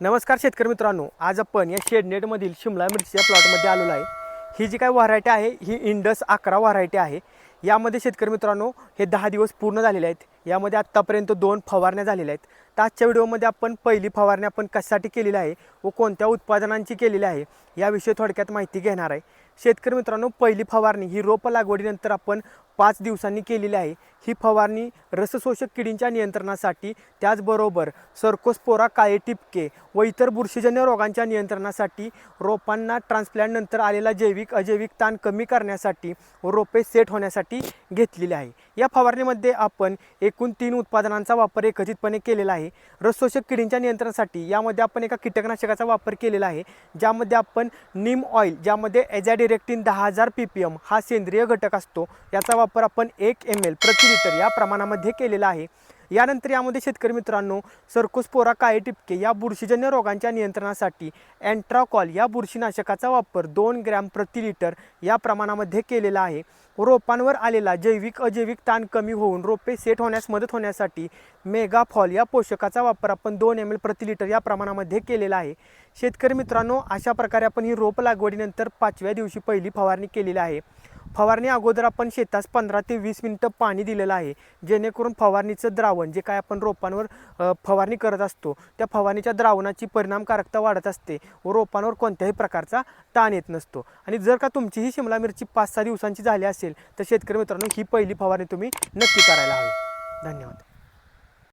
नमस्कार शेतकरी मित्रांनो आज आपण या शेडनेटमधील शिमला मिरचीच्या प्लॉटमध्ये आलेलो आहे. ही जी काय व्हरायटी आहे ही इंडस अकरा व्हरायटी आहे. यामध्ये शेतकरी मित्रांनो हे दहा दिवस पूर्ण झालेले आहेत. यामध्ये आत्तापर्यंत दोन फवारण्या झालेल्या आहेत. तर आजच्या व्हिडिओमध्ये आपण पहिली फवारणी आपण कशासाठी केलेली आहे व कोणत्या उत्पादनांची केलेली आहे याविषयी थोडक्यात माहिती घेणार आहे. शेतकरी मित्रांनो पहिली फवारणी ही रोप लागवडीनंतर आपण पाच दिवसांनी केलेली आहे. ही फवारणी रसशोषक किडींच्या नियंत्रणासाठी त्याचबरोबर सर्कोस्पोरा काळे टिपके व इतर बुरशीजन्य रोगांच्या नियंत्रणासाठी रोपांना ट्रान्सप्लॅंटनंतर आलेला जैविक अजैविक ताण कमी करण्यासाठी व रोपे सेट होण्यासाठी घेतलेली आहे. या फवारणीमध्ये आपण एक एकूण तीन उत्पादनांचा वापर एकत्रितपणे केलेला आहे. रसशोषक किडींच्या नियंत्रणासाठी यामध्ये आपण एका कीटकनाशकाचा वापर केलेला आहे ज्यामध्ये आपण निम ऑइल ज्यामध्ये एझॅडिरेक्टिन दहा हजार पी पी एम हा सेंद्रिय घटक असतो याचा वापर आपण एक एम एल प्रति लिटर या प्रमाणामध्ये केलेला आहे. यानंतर यामध्ये शेतकरी मित्रांनो सर्कोस्पोरा काळे टिपके या बुरशीजन्य रोगांच्या नियंत्रणासाठी अँट्राकॉल या बुरशीनाशकाचा वापर दोन ग्रॅम प्रति लिटर या प्रमाणामध्ये केलेला आहे. रोपांवर आलेला जैविक अजैविक ताण कमी होऊन रोपे सेट होण्यास मदत होण्यासाठी मेगाफॉल या पोषकाचा वापर आपण दोन एम एल प्रति लिटर या प्रमाणामध्ये केलेला आहे. शेतकरी मित्रांनो अशा प्रकारे आपण ही रोप लागवडीनंतर पाचव्या दिवशी पहिली फवारणी केलेली आहे. फवारणी अगोदर आपण शेतास पंधरा ते वीस मिनटं पाणी दिलेलं आहे. जेणेकरून फवारणीचं द्रावण जे काय आपण रोपांवर फवारणी करत असतो त्या फवारणीच्या द्रावणाची परिणामकारकता वाढत असते व रोपांवर कोणत्याही प्रकारचा ताण येत नसतो. आणि जर का तुमची ही शिमला मिरची पाच सहा दिवसांची झाली असेल तर शेतकरी मित्रांनो ही पहिली फवारणी तुम्ही नक्की करायला हवी. धन्यवाद.